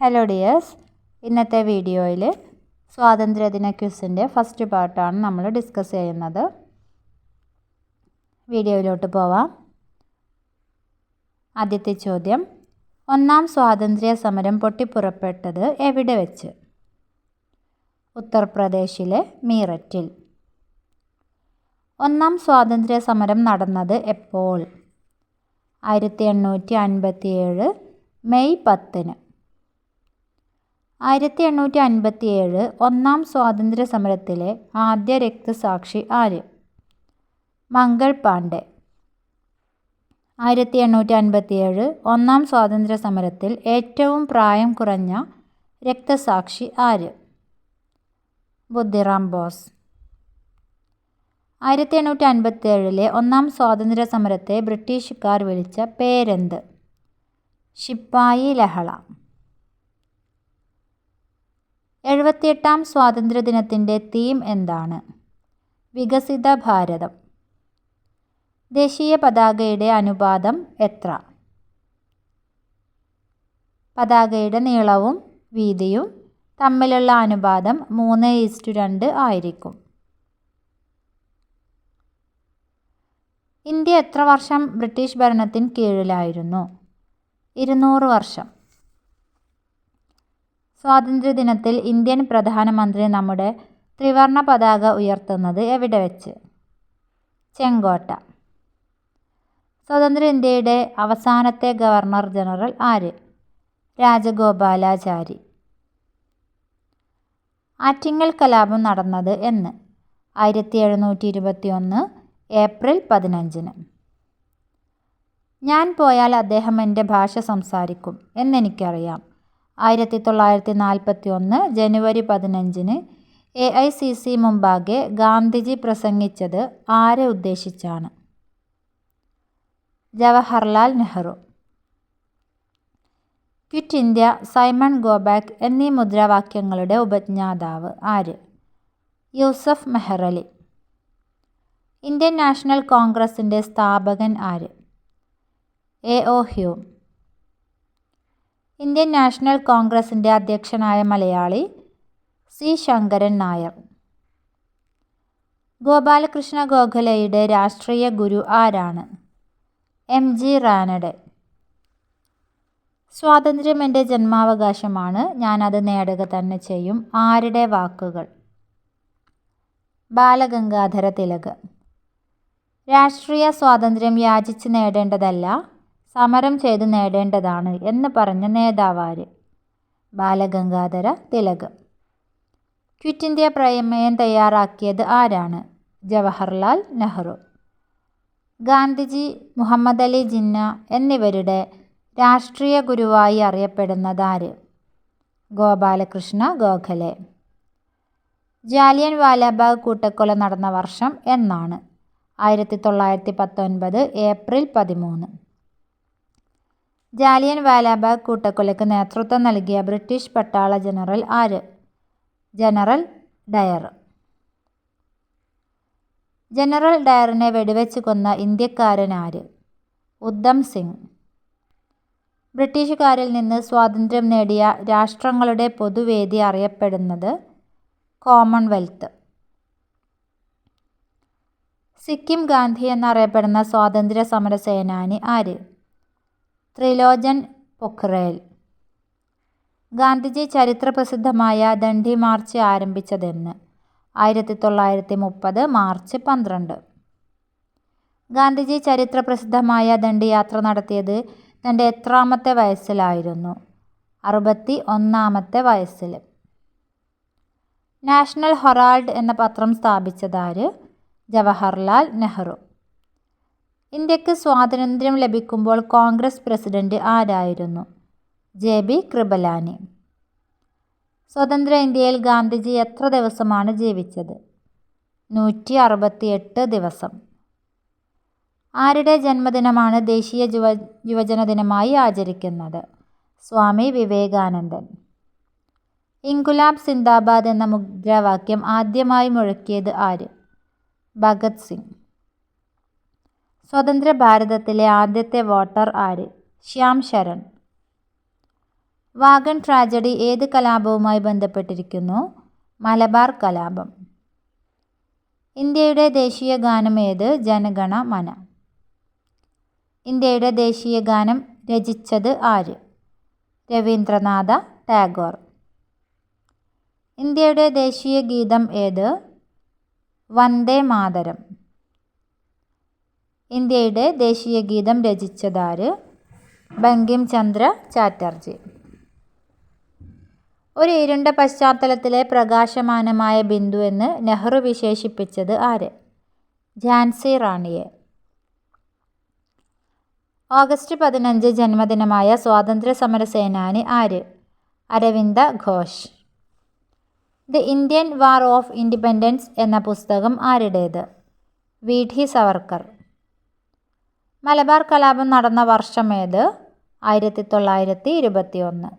Hello dears ഇന്നത്തെ വീഡിയോയിൽ സ്വാതന്ത്ര്യദിന ക്വിസിന്റെ ഫസ്റ്റ് പാർട്ടാണ് നമ്മൾ ഡിസ്കസ് ചെയ്യുന്നത്. വീഡിയോയിലോട്ട് പോവാം. ആദ്യത്തെ ചോദ്യം. ഒന്നാം സ്വാതന്ത്ര്യ സമരം പൊട്ടിപ്പുറപ്പെട്ടത് എവിടെ വെച്ച്? ഉത്തർപ്രദേശിലെ മീററ്റിൽ. ഒന്നാം സ്വാതന്ത്ര്യ സമരം നടന്നത് എപ്പോൾ? ആയിരത്തി എണ്ണൂറ്റി അൻപത്തി ഏഴ് മെയ് പത്തിന്. ആയിരത്തി എണ്ണൂറ്റി അൻപത്തി ഏഴ് ഒന്നാം സമരത്തിലെ ആദ്യ രക്തസാക്ഷി ആര്? മംഗൾ പാണ്ഡെ. ആയിരത്തി എണ്ണൂറ്റി അൻപത്തി ഏഴ് ഒന്നാം സമരത്തിൽ ഏറ്റവും പ്രായം കുറഞ്ഞ രക്തസാക്ഷി ആര്? ബുദ്ധിറാം ബോസ്. ആയിരത്തി എണ്ണൂറ്റി അൻപത്തി ഏഴിലെ ഒന്നാം സമരത്തെ ബ്രിട്ടീഷുകാർ വിളിച്ച പേരെന്ത്? ശിപ്പായി ലഹള. എഴുപത്തിയെട്ടാം സ്വാതന്ത്ര്യദിനത്തിന്റെ തീം എന്താണ്? വികസിത ഭാരതം. ദേശീയ പതാകയുടെ അനുപാതം എത്ര? പതാകയുടെ നീളവും വീതിയും തമ്മിലുള്ള അനുപാതം മൂന്ന് ഈസ്റ്റു രണ്ട് ആയിരിക്കും. ഇന്ത്യ എത്ര വർഷം ബ്രിട്ടീഷ് ഭരണത്തിന് കീഴിലായിരുന്നു? ഇരുന്നൂറ് വർഷം. സ്വാതന്ത്ര്യദിനത്തിൽ ഇന്ത്യൻ പ്രധാനമന്ത്രി നമ്മുടെ ത്രിവർണ പതാക ഉയർത്തുന്നത് എവിടെ വെച്ച്? ചെങ്കോട്ട. സ്വതന്ത്ര ഇന്ത്യയുടെ അവസാനത്തെ ഗവർണർ ജനറൽ ആര്? രാജഗോപാലാചാരി. ആറ്റിങ്ങൽ കലാപം നടന്നത് എന്ന് ആയിരത്തി എഴുന്നൂറ്റി ഇരുപത്തി ഒന്ന് ഏപ്രിൽ പതിനഞ്ചിന്. ഞാൻ പോയാൽ അദ്ദേഹം എന്റെ ഭാഷ സംസാരിക്കും എന്നെനിക്കറിയാം. ആയിരത്തി തൊള്ളായിരത്തി നാൽപ്പത്തി ഒന്ന് ജനുവരി പതിനഞ്ചിന് എ ഐ സി സി മുമ്പാകെ ഗാന്ധിജി പ്രസംഗിച്ചത് ആരെ ഉദ്ദേശിച്ചാണ്? Jawaharlal Nehru. Quit India Simon go back എന്നീ മുദ്രാവാക്യങ്ങളുടെ ഉപജ്ഞാതാവ് ആര്? യൂസഫ് മെഹ്റലി ഇന്ത്യൻ നാഷണൽ കോൺഗ്രസിന്റെ സ്ഥാപകൻ ആര്? A. O. Hume. Indian national കോൺഗ്രസിന്റെ അധ്യക്ഷനായ മലയാളി സി. ശങ്കരൻ നായർ. ഗോപാലകൃഷ്ണ ഗോഖലയുടെ രാഷ്ട്രീയ ഗുരു ആരാണ്? എം. ജി. റാനഡെ സ്വാതന്ത്ര്യം എന്റെ ജന്മാവകാശമാണ്. ഞാനത് നേടുക തന്നെ ചെയ്യും. ആരുടെ വാക്കുകൾ? ബാലഗംഗാധര തിലക് രാഷ്ട്രീയ സ്വാതന്ത്ര്യം യാചിച്ച് നേടേണ്ടതല്ല. സമരം ചെയ്ത് നേടേണ്ടതാണ് എന്ന് പറഞ്ഞ നേതാവാര് ബാലഗംഗാധര തിലക്. ക്വിറ്റ് ഇന്ത്യ പ്രമേയം തയ്യാറാക്കിയത് ആരാണ്? ജവഹർലാൽ നെഹ്റു. ഗാന്ധിജി മുഹമ്മദ് അലി ജിന്ന എന്നിവരുടെ രാഷ്ട്രീയ ഗുരുവായി അറിയപ്പെടുന്നതാര് ഗോപാലകൃഷ്ണ ഗോഖലെ. ജാലിയൻ വാലാബാഗ് കൂട്ടക്കൊല നടന്ന വർഷം എന്നാണ്. ആയിരത്തി തൊള്ളായിരത്തി പത്തൊൻപത് ഏപ്രിൽ പതിമൂന്ന്. ജാലിയൻ വാലാബാഗ് കൂട്ടക്കൊലയ്ക്ക് നേതൃത്വം നൽകിയ ബ്രിട്ടീഷ് പട്ടാള ജനറൽ ആര്? General Dyer. ജനറൽ ഡയറിനെ വെടിവെച്ച് കൊന്ന ഇന്ത്യക്കാരൻ ആര്? ഉദ്ധം സിംഗ്. ബ്രിട്ടീഷുകാരിൽ നിന്ന് സ്വാതന്ത്ര്യം നേടിയ രാഷ്ട്രങ്ങളുടെ പൊതുവേദി അറിയപ്പെടുന്നത് കോമൺവെൽത്ത്. സിക്കിം ഗാന്ധി എന്നറിയപ്പെടുന്ന സ്വാതന്ത്ര്യ സമര സേനാനി ആര്? ത്രിലോചൻ പൊഖ്റേൽ ഗാന്ധിജി ചരിത്രപ്രസിദ്ധമായ ദണ്ഡി മാർച്ച് ആരംഭിച്ചതെന്ന്. ആയിരത്തി തൊള്ളായിരത്തി മുപ്പത് മാർച്ച് പന്ത്രണ്ട്. ഗാന്ധിജി ചരിത്രപ്രസിദ്ധമായ ദണ്ഡിയാത്ര നടത്തിയത് തന്റെ എത്രാമത്തെ വയസ്സിലായിരുന്നു. അറുപത്തി ഒന്നാമത്തെ വയസ്സിൽ. നാഷണൽ ഹൊറാൾഡ് എന്ന പത്രം സ്ഥാപിച്ചതാര്? ജവഹർലാൽ നെഹ്റു. ഇന്ത്യയ്ക്ക് സ്വാതന്ത്ര്യം ലഭിക്കുമ്പോൾ കോൺഗ്രസ് പ്രസിഡന്റ് ആരായിരുന്നു? J B Kripalani. സ്വതന്ത്ര ഇന്ത്യയിൽ ഗാന്ധിജി എത്ര ദിവസമാണ് ജീവിച്ചത്? നൂറ്റി അറുപത്തിയെട്ട് ദിവസം. ആരുടെ ജന്മദിനമാണ് ദേശീയ യുവ യുവജന ദിനമായി ആചരിക്കുന്നത്? സ്വാമി വിവേകാനന്ദൻ. ഇൻകുലാബ് സിന്ദാബാദ് എന്ന മുദ്രാവാക്യം ആദ്യമായി മുഴക്കിയത് ആര്? ഭഗത് സിംഗ്. സ്വതന്ത്ര ഭാരതത്തിലെ ആദ്യത്തെ വോട്ടർ ആര്? ശ്യാം ശരൺ. വാഗൺ ട്രാജഡി ഏത് കലാപവുമായി ബന്ധപ്പെട്ടിരിക്കുന്നു? മലബാർ കലാപം. ഇന്ത്യയുടെ ദേശീയ ഗാനം ഏത്? ജനഗണ മന. ഇന്ത്യയുടെ ദേശീയ ഗാനം രചിച്ചത് ആര്? രവീന്ദ്രനാഥ ടാഗോർ. ഇന്ത്യയുടെ ദേശീയ ഗീതം ഏത്? വന്ദേ മാതരം. ഇന്ത്യയുടെ ദേശീയ ഗീതം രചിച്ചതാര്? ബങ്കിം ചന്ദ്ര ചാറ്റർജി. ഒരു ഇരുണ്ട പശ്ചാത്തലത്തിലെ പ്രകാശമാനമായ ബിന്ദു എന്ന് നെഹ്റു വിശേഷിപ്പിച്ചത് ആര്? ഝാൻസി റാണിയെ. ഓഗസ്റ്റ് പതിനഞ്ച് ജന്മദിനമായ സ്വാതന്ത്ര്യ സമര സേനാനി ആര്? Aurobindo Ghosh. The Indian war of independence എന്ന പുസ്തകം ആരുടേത്? വി സവർക്കർ. മലബാർ കലാപം നടന്ന വർഷം ഏത്? ആയിരത്തി തൊള്ളായിരത്തി ഇരുപത്തി ഒന്ന്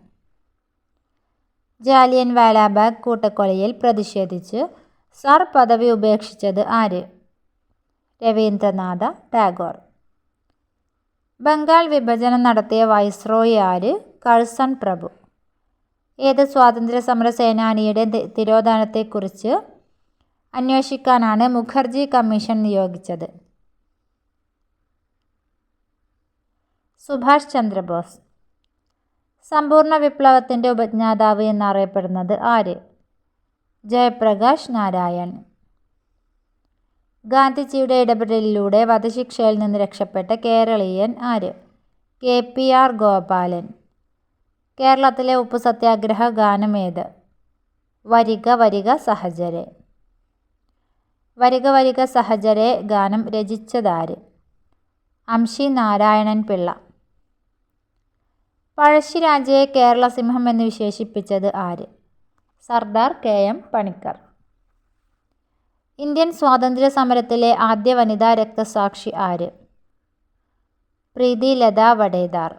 ജാലിയൻ വാലാബാഗ് കൂട്ടക്കൊലയിൽ പ്രതിഷേധിച്ച് സർ പദവി ഉപേക്ഷിച്ചത് ആര്? രവീന്ദ്രനാഥ ടാഗോർ. ബംഗാൾ വിഭജനം നടത്തിയ വൈസ്രോയി ആര്? കഴ്സൺ പ്രഭു. ഏത് സ്വാതന്ത്ര്യ സമര സേനാനിയുടെ തിരോധാനത്തെക്കുറിച്ച് അന്വേഷിക്കാനാണ് മുഖർജി കമ്മീഷൻ നിയോഗിച്ചത്? സുഭാഷ് ചന്ദ്രബോസ്. സമ്പൂർണ വിപ്ലവത്തിന്റെ ഉപജ്ഞാതാവ് എന്നറിയപ്പെടുന്നത് ആര്? ജയപ്രകാശ് നാരായൺ. ഗാന്ധിജിയുടെ ഇടപെടലിലൂടെ വധശിക്ഷയിൽ നിന്ന് രക്ഷപ്പെട്ട കേരളീയൻ ആര്? K P R Gopalan. കേരളത്തിലെ ഉപ്പു സത്യാഗ്രഹ ഗാനം ഏത്? വരിക വരിക സഹചരെ വരിക വരിക സഹചരെ ഗാനം രചിച്ചതാര്? അംശി നാരായണൻ പിള്ള. പഴശ്ശിരാജയെ കേരള സിംഹം എന്ന് വിശേഷിപ്പിച്ചത് ആര്? Sardar K M Panikkar. Indian സ്വാതന്ത്ര്യ സമരത്തിലെ ആദ്യ വനിതാ രക്തസാക്ഷി ആര്? പ്രീതി ലത വഡേദാർ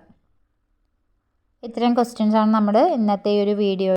ഇത്രയും ക്വസ്റ്റ്യൻസാണ് നമ്മൾ ഇന്നത്തെ ഒരു വീഡിയോ